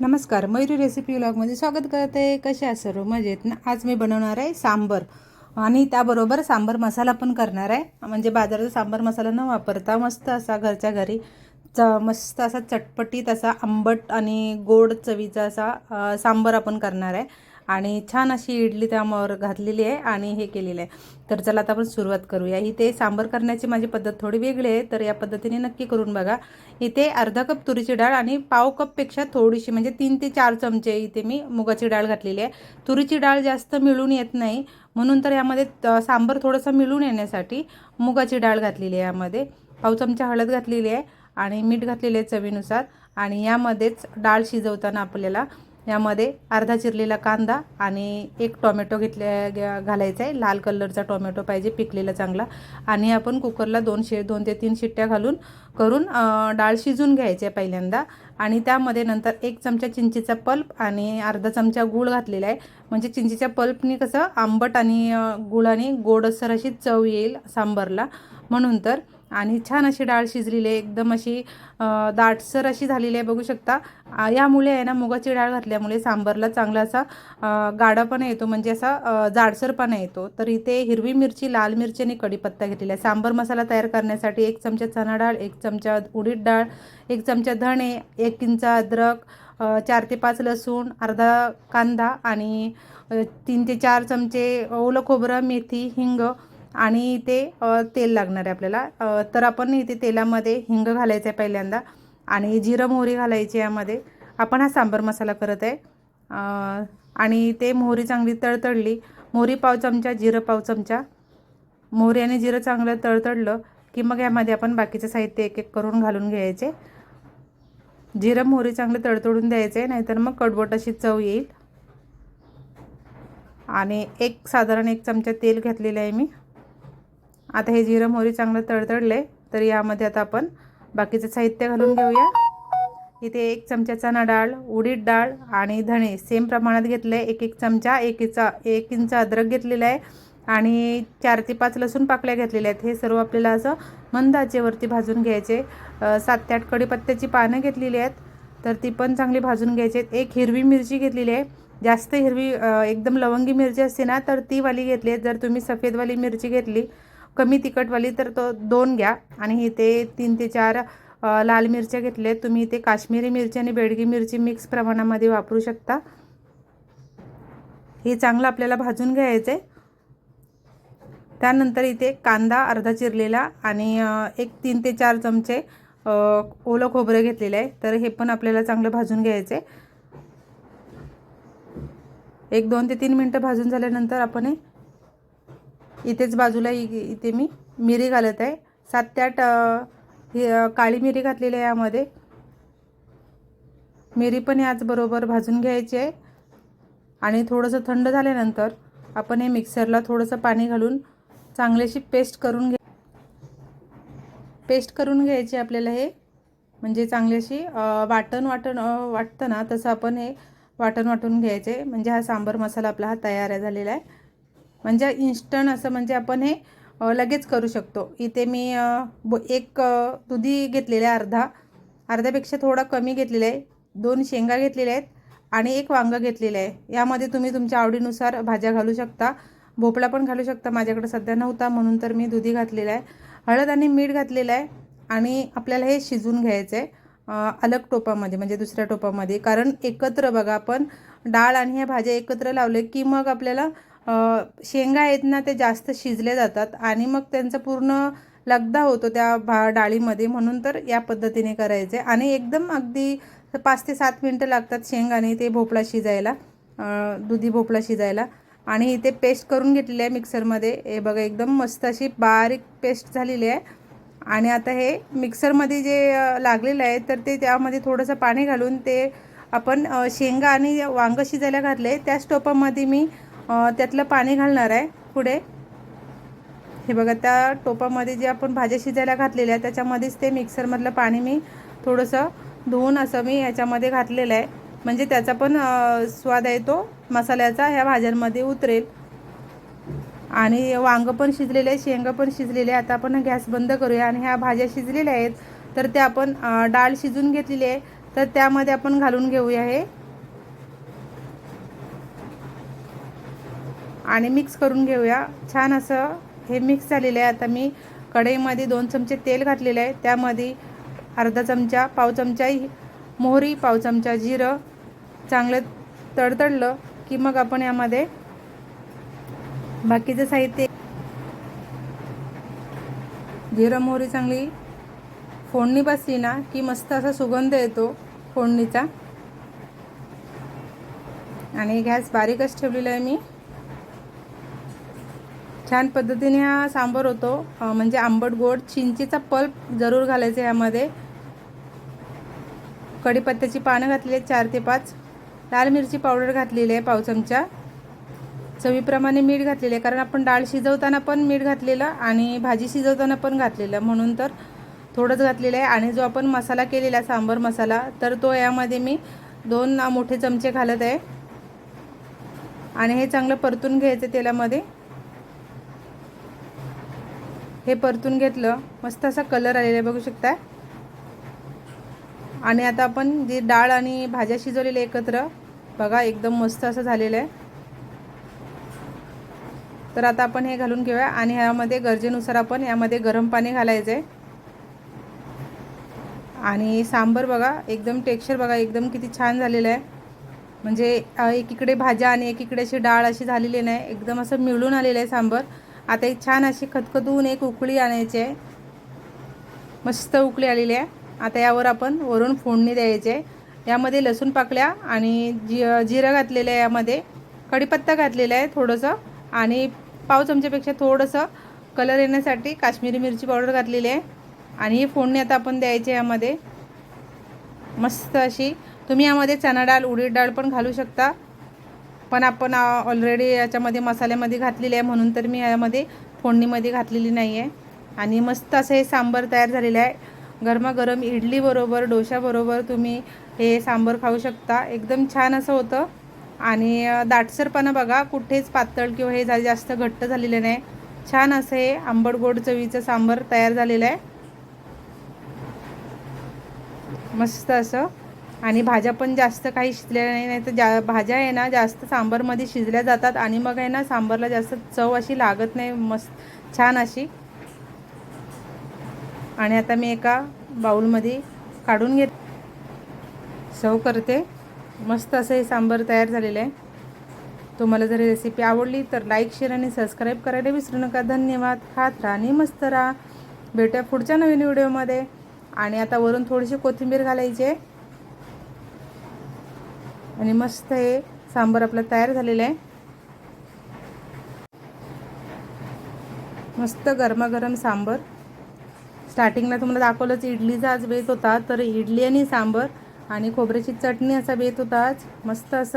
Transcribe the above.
नमस्कार मयुरी रेसिपी व्लॉगमध्ये स्वागत करते. कसे आहात सर्व? मजेत ना? आज मी बनवणार आहे सांबर. आणि त्याबरोबर सांबर मसाला पण करणार आहे. म्हणजे बाजाराचा सांबर मसाला न वापरता मस्त असा घरच्या घरी च मस्त असा चटपटीत असा आंबट आणि गोड चवीचा असा सांबर आपण करणार आहे. आणि छान अशी इडली त्यावर घातलेली आहे आणि हे केलेलं आहे. तर चला आता आपण सुरुवात करूया. इथे सांबर करण्याची माझी पद्धत थोडी वेगळी आहे तर या पद्धतीने नक्की करून बघा. इथे अर्धा कप तुरीची डाळ आणि पाव कपपेक्षा थोडीशी म्हणजे तीन ते चार चमचे इथे मी मुगाची डाळ घातलेली आहे. तुरीची डाळ जास्त मिळून येत नाही म्हणून तर यामध्ये सांबर थोडंसं मिळून येण्यासाठी मुगाची डाळ घातलेली आहे यामध्ये. पाव चमचा हळद घातलेली आहे आणि मीठ घातलेले आहे चवीनुसार. आणि यामध्येच डाळ शिजवताना आपल्याला यामध्ये अर्धा चिरलेला कांदा आणि एक टोमॅटो घेतले घालायचा आहे. लाल कलरचा टोमॅटो पाहिजे पिकलेला चांगला. आणि आपण कुकरला दोन शे दोन ते तीन शिट्ट्या घालून करून डाळ शिजून घ्यायची आहे पहिल्यांदा. आणि त्यामध्ये नंतर एक चमचा चिंचेचा पल्प आणि अर्धा चमचा गूळ घातलेला आहे. म्हणजे चिंचेच्या पल्पनी कसं आंबट आणि गुळाने गोडसर अशी चव येईल सांबरला. म्हणून तर आणि छान अशी डाळ शिजलेली आहे. एकदम अशी दाटसर अशी झालेली आहे बघू शकता. यामुळे आहे ना मुगाची डाळ घातल्यामुळे सांबरला चांगला असा गाडापणा गाढापणा येतो. म्हणजे असा जाडसरपणा येतो. तर इथे हिरवी मिरची लाल मिरची आणि कढीपत्ता घेतलेला आहे. सांबर मसाला तयार करण्यासाठी एक चमचा चणा डाळ एक चमचा उडीद डाळ एक चमचा धणे एक किंचा अद्रक चार ते पाच लसूण अर्धा कांदा आणि तीन ते चार चमचे ओलं खोबरं मेथी हिंग आणि इथे तेल लागणार आहे आपल्याला. तर आपण इथे तेलामध्ये हिंग घालायचं आहे पहिल्यांदा आणि जिरं मोहरी घालायची यामध्ये. आपण हा सांबर मसाला करत आहे. आणि ते मोहरी चांगली तळतळली मोहरी पाव चमचा जिरं पाव चमचा. मोहरी आणि जिरं चांगलं तळतळलं की मग यामध्ये आपण बाकीचं साहित्य एक एक करून घालून घ्यायचे. जिरं मोहरी चांगलं तळतळून द्यायचे नाहीतर मग कडवट अशी चव येईल. आणि एक साधारण एक चमचा तेल घातलेलं आहे मी. आता हे जिरं मोहरी चांगलं तडतडले तर यामध्ये आता आपण बाकीचं साहित्य घालून घेऊया. इथे एक चमचा चणा डाळ उडीद डाळ आणि धणे सेम प्रमाणात घेतले एक एक चमचा एक इंचा एक इंच अद्रक घेतलेला आहे आणि चार ते पाच लसूण पाकळ्या घेतलेल्या आहेत. हे सर्व आपल्याला असं मंद आचेवरती भाजून घ्यायचे. सात ते आठ कडीपत्त्याची पानं घेतलेली आहेत तर ती पण चांगली भाजून घ्यायची आहेत. एक हिरवी मिरची घेतलेली आहे. जास्त हिरवी एकदम लवंगी मिरची असते ना तर ती वाली घेतली आहे जर तुम्ही सफेदवाली मिरची घेतली कमी तिखटवाली तर तो दोन घ्या. आणि इथे तीन ते चार लाल मिरच्या घेतल्या तुम्ही इथे काश्मीरी मिरची आणि बेडगी मिरची मिक्स प्रमाणामध्ये वापरू शकता. हे चांगलं आपल्याला भाजून घ्यायचं आहे त्यानंतर इथे कांदा अर्धा चिरलेला आणि एक तीन ते चार चमचे ओलं खोबरं घेतलेलं आहे. तर हे पण आपल्याला चांगलं भाजून घ्यायचं आहे एक दोन ते तीन मिनटं भाजून झाल्यानंतर आपण हे इथेच बाजूला इ- इथे मी मिरी घालत आहे. सात ते आठ ही, काळी मिरी घातलेली आहे यामध्ये. मिरी पण याचबरोबर भाजून घ्यायची आहे. आणि थोडंसं थंड झाल्यानंतर आपण हे मिक्सरला थोडंसं पाणी घालून चांगल्याशी पेस्ट करून घे पेस्ट करून घ्यायची आपल्याला हे. म्हणजे चांगल्याशी वाटण वाटण वाटतं ना तसं आपण हे वाटण वाटून घ्यायचे. म्हणजे हा सांबर मसाला आपला हा तयार आहे झालेला आहे. म्हणजे इन्स्टंट असं म्हणजे आपण हे लगेच करू शकतो. इथे मी ब एक दुधी घेतलेलं आहे अर्धा. अर्ध्यापेक्षा थोडा कमी घेतलेला आहे दोन शेंगा घेतलेल्या आहेत आणि एक वांगं घेतलेलं आहे. यामध्ये तुम्ही तुमच्या आवडीनुसार भाज्या घालू शकता. भोपळा पण घालू शकता. माझ्याकडे सध्या नव्हता म्हणून तर मी दुधी घातलेला आहे. हळद आणि मीठ घातलेलं आहे आणि आपल्याला हे शिजून घ्यायचं आहे अलग टोपामध्ये म्हणजे दुसऱ्या टोपामध्ये. कारण एकत्र बघा आपण डाळ आणि ह्या भाज्या एकत्र लावले की मग आपल्याला शेंगा आहेत ना ते जास्त शिजले जातात आणि मग त्यांचा पूर्ण लगदा होतो त्या भा डाळीमध्ये. म्हणून तर या पद्धतीने करायचे. आणि एकदम अगदी पाच ते सात मिनटं लागतात शेंगाने ते भोपळा शिजायला दुधी भोपळा शिजायला. आणि इथे पेस्ट करून घेतलेली आहे मिक्सरमध्ये. हे बघा एकदम मस्त अशी बारीक पेस्ट झालेली आहे. आणि आता हे मिक्सरमध्ये जे लागलेलं आहे तर ते त्यामध्ये थोडंसं पाणी घालून ते आपण शेंगा आणि वांगं शिजायला घातले. त्याच टोपामध्ये मी त्यातलं पाणी घालणार आहे पुढे. हे बघा त्या टोपामध्ये जे आपण भाज्या शिजायला घातलेल्या आहे त्याच्यामध्येच ते मिक्सरमधलं पाणी मी थोडंसं धुवून असं मी याच्यामध्ये घातलेलं आहे. म्हणजे त्याचा पण स्वाद आहे तो. मसाल्याचा ह्या भाज्यांमध्ये उतरेल. आणि वांगं पण शिजलेले आहे शेंगं पण शिजलेले आहे आता आपण गॅस बंद करूया आणि ह्या भाज्या शिजलेल्या आहेत. तर त्या आपण डाळ शिजून घेतलेली आहे. तर त्यामध्ये आपण घालून घेऊया हे. आणि मिक्स करून घेऊया. छान असं हे मिक्स झालेलं आहे. आता मी कढईमध्ये दोन चमचे तेल घातलेले आहे. त्यामध्ये अर्धा चमचा पाव चमचा मोहरी पाव चमचा जिरं. चांगलं तडतडलं की मग आपण यामध्ये बाकीचं साहित्य जिरं मोहरी चांगली फोडणी बसली ना की मस्त असा सुगंध येतो फोडणीचा. आणि गॅस बारीकच ठेवलेला आहे मी. छान पद्धतीने हा सांबर होतो. म्हणजे आंबट गोड चिंचेचा पल्प जरूर घालायचा यामध्ये. कढीपत्त्याची पानं घातली आहेत चार ते पाच. लाल मिरची पावडर घातलेली आहे पाव चमचा. चवीप्रमाणे मीठ घातलेलं आहे कारण आपण डाळ शिजवताना पण मीठ घातलेलं आणि भाजी शिजवताना पण घातलेलं. म्हणून तर थोडंच घातलेलं आहे. आणि जो आपण मसाला केलेला सांबर मसाला तर तो यामध्ये मी दोन मोठे चमचे घालत आहे. आणि हे चांगलं परतून घ्यायचं तेलामध्ये. हे परतून घेतलं. मस्त असा कलर आलेला आहे. बघू शकता आणि आता आपण जी डाळ आणि भाज्या शिजवलेल्या एकत्र बघा एकदम मस्त असं झालेलं आहे. तर आता आपण हे घालून घेऊया आणि ह्यामध्ये गरजेनुसार आपण यामध्ये गरम पाणी घालायचं आहे. आणि सांबर बघा एकदम टेक्स्चर बघा एकदम किती छान झालेलं आहे. म्हणजे एकीकडे भाज्या आणि एकीकडे अशी डाळ अशी झालेली नाही. एकदम असं मिळून आलेलं आहे सांबर. आता एक छान अशी खतखतून एक उकळी आणायची आहे. मस्त उकळी आलेली आहे. आता यावर आपण वरून फोडणी द्यायची आहे. यामध्ये लसूण पाकल्या आणि जि जिरं घातलेलं आहे यामध्ये कढीपत्ता घातलेला आहे थोडंसं आणि पाव चमच्यापेक्षा थोडंसं कलर येण्यासाठी काश्मीरी मिरची पावडर घातलेली आहे. आणि ही फोडणी आता आपण द्यायची आहे यामध्ये. मस्त अशी. तुम्ही यामध्ये चणा डाळ उडीद डाळ पण घालू शकता. पण आपण ऑलरेडी याच्यामध्ये मसाल्यामध्ये घातलेली आहे म्हणून तर मी यामध्ये फोडणीमध्ये घातलेली नाही आहे आणि मस्त असं हे सांबर तयार झालेलं आहे. गरमागरम इडलीबरोबर डोशाबरोबर तुम्ही हे सांबर खाऊ शकता. एकदम छान असं होतं. आणि दाटसरपणा बघा कुठेच पातळ किंवा हे झाले जास्त घट्ट झालेलं नाही. छान असं हे आंबट गोड चवीचं सांबर तयार झालेलं आहे. मस्त असं. आणि भाज्या पण जास्त काही शिजलेल्या नाही नाही तर जा भाज्या आहे ना जास्त सांबारमध्ये शिजल्या जातात आणि मग आहे ना सांबारला जास्त चव अशी लागत नाही मस्त छान अशी. आणि आता मी एका बाऊलमध्ये काढून घेत सव करते. मस्त असं हे सांबार तयार झालेलं आहे. तुम्हाला जर रेसिपी आवडली तर लाईक शेअर आणि सबस्क्राईब करायला विसरू नका. धन्यवाद. खात राहा आणि मस्त राहा. भेटूया पुढच्या नवीन व्हिडिओमध्ये आणि आता वरून थोडीशी कोथिंबीर घालायची आहे. आणि मस्त हे सांबार आपलं तयार झालेलं आहे. मस्त गरमागरम सांबर. स्टार्टिंगला तुम्हाला दाखवलंच इडलीचा आज बेत होता तर इडली आणि सांबर आणि खोबऱ्याची चटणी असा बेत होता आज. मस्त असं